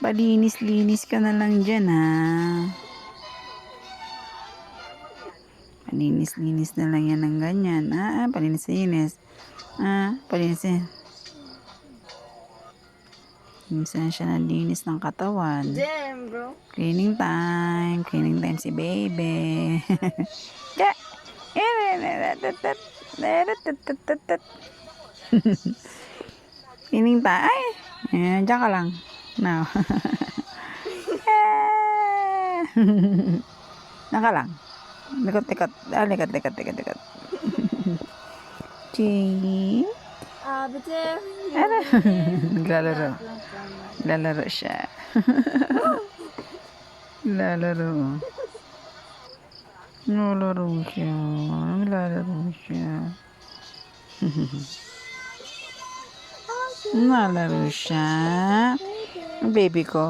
Palinis-linis ka na lang dyan, ha? Palinis-linis na lang yan ng ganyan. Ah, ah palinis-linis. Ah, palinis Minsan siya nalinis ng katawan. Damn, bro. Cleaning time. Cleaning time si baby. Ja. Cleaning time. Ay! Dyan ka lang. Now. Naka lang. Likot, likot. Ah, likot, likot, likot, likot. Ching. Ah, uh, Ano? Naglalaro. Lalaro siya. Lalaro. Lalaro siya. Lalaro siya. Lalaro siya. Baby ko.